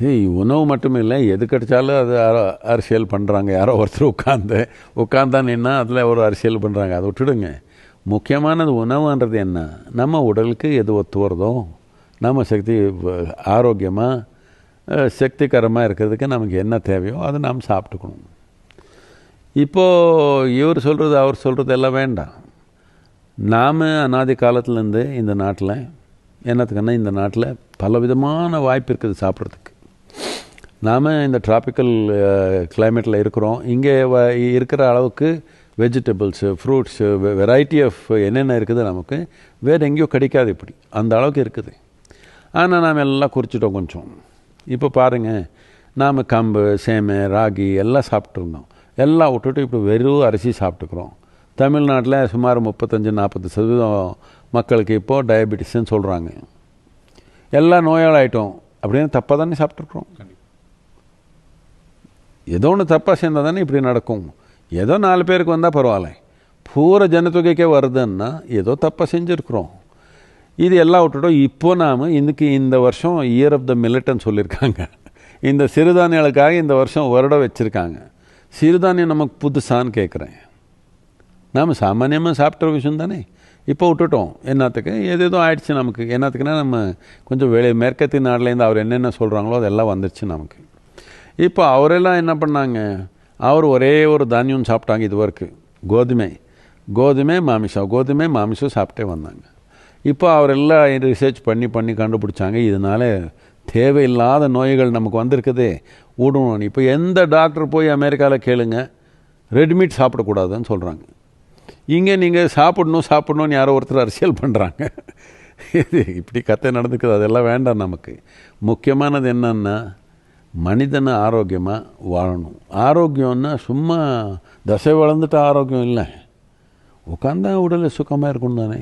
ஏய் உணவு மட்டும் இல்லை எது கிடைச்சாலும் அது அர- அரசியல் பண்ணுறாங்க யாரோ ஒருத்தர் உட்காந்து உட்காந்தானேன்னா அதில் ஒரு அரசியல் பண்ணுறாங்க அதை விட்டுடுங்க. முக்கியமானது உணவுன்றது என்ன? நம்ம உடலுக்கு எது ஒத்து வருதோ நம்ம சக்தி ஆரோக்கியமாக சக்திகரமாக இருக்கிறதுக்கு நமக்கு என்ன தேவையோ அதை நாம் சாப்பிட்டுக்கணும். இப்போது இவர் சொல்கிறது அவர் சொல்கிறது எல்லாம் வேண்டாம். நாம் அனாதி காலத்துலேருந்து இந்த நாட்டில் என்னத்துக்குன்னா இந்த நாட்டில் பலவிதமான வாய்ப்பு இருக்குது சாப்பிட்றதுக்கு. நாம் இந்த டிராபிக்கல் uh, கிளைமேட்டில் இருக்கிறோம். இங்கே வ இருக்கிற அளவுக்கு வெஜிடபிள்ஸு ஃப்ரூட்ஸு வெரைட்டி ஆஃப் என்னென்ன இருக்குது நமக்கு? வேறு எங்கேயோ கிடைக்காது இப்படி. அந்த அளவுக்கு இருக்குது. ஆனால் நாம் எல்லாம் குறிச்சிட்டோம் கொஞ்சம். இப்போ பாருங்கள் நாம் கம்பு சேமை ராகி எல்லாம் சாப்பிட்ருந்தோம் எல்லாம் விட்டுட்டு இப்போ வெறும் அரிசி சாப்பிட்டுக்கிறோம். தமிழ்நாட்டில் சுமார் முப்பத்தஞ்சு நாற்பது சதவீதம் மக்களுக்கு இப்போது டயபெட்டிஸ்ன்னு சொல்கிறாங்க எல்லாம் நோயாளாயிட்டோம் அப்படின்னு தப்பாக தானே சாப்பிட்ருக்குறோம் ஏதோ ஒன்று தப்பாக சேர்ந்தால் தானே இப்படி நடக்கும். ஏதோ நாலு பேருக்கு வந்தால் பரவாயில்ல. பூரா ஜனத்தொகைக்கே வருதுன்னா ஏதோ தப்பாக செஞ்சுருக்குறோம். இது எல்லாம் விட்டுட்டோம். இப்போ நாம் இன்னைக்கு இந்த வருஷம் இயர் ஆஃப் த மில்லட்னு சொல்லியிருக்காங்க. இந்த சிறுதானியங்களுக்காக இந்த வருஷம் வருடம் வச்சுருக்காங்க. சிறுதானியம் நமக்கு புதுசான்னு கேட்குறேன் நாம் சாமானியமாக சாப்பிட்ட விஷயம் தானே? இப்போ விட்டுட்டோம். என்னத்துக்கு? எது எதுவும் ஆயிடுச்சு நமக்கு. என்னத்துக்குன்னா நம்ம கொஞ்சம் வெளி மேற்கத்திய நாடுலேருந்து அவர் என்னென்ன சொல்கிறாங்களோ அதெல்லாம் வந்துடுச்சு நமக்கு. இப்போ அவரெல்லாம் என்ன பண்ணாங்க? அவர் ஒரே ஒரு தானியம் சாப்பிட்டாங்க இது வரைக்கும் கோதுமை. கோதுமை மாமிசம். கோதுமை மாமிசம் சாப்பிட்டே வந்தாங்க. இப்போ அவரெல்லாம் ரிசர்ச் பண்ணி பண்ணி கண்டுபிடிச்சாங்க. இதனால தேவையில்லாத நோய்கள் நமக்கு வந்திருக்குதே. விடணும் இப்போ எந்த டாக்டர் போய் அமெரிக்காவில் கேளுங்க. ரெடிமேட் சாப்பிடக்கூடாதுன்னு சொல்கிறாங்க இங்கே நீங்கள் சாப்பிடணும் சாப்பிடணும்னு யாரோ ஒருத்தர் அரசியல் பண்ணுறாங்க இது இப்படி கத்தை நடந்துக்குது. அதெல்லாம் வேண்டாம் நமக்கு. முக்கியமானது என்னன்னா மனிதனை ஆரோக்கியமாக வாழணும். ஆரோக்கியம்னா சும்மா தசை வளர்ந்துட்டு ஆரோக்கியம் இல்லை. உட்காந்தா உடல் சுகமாக இருக்கணும் தானே.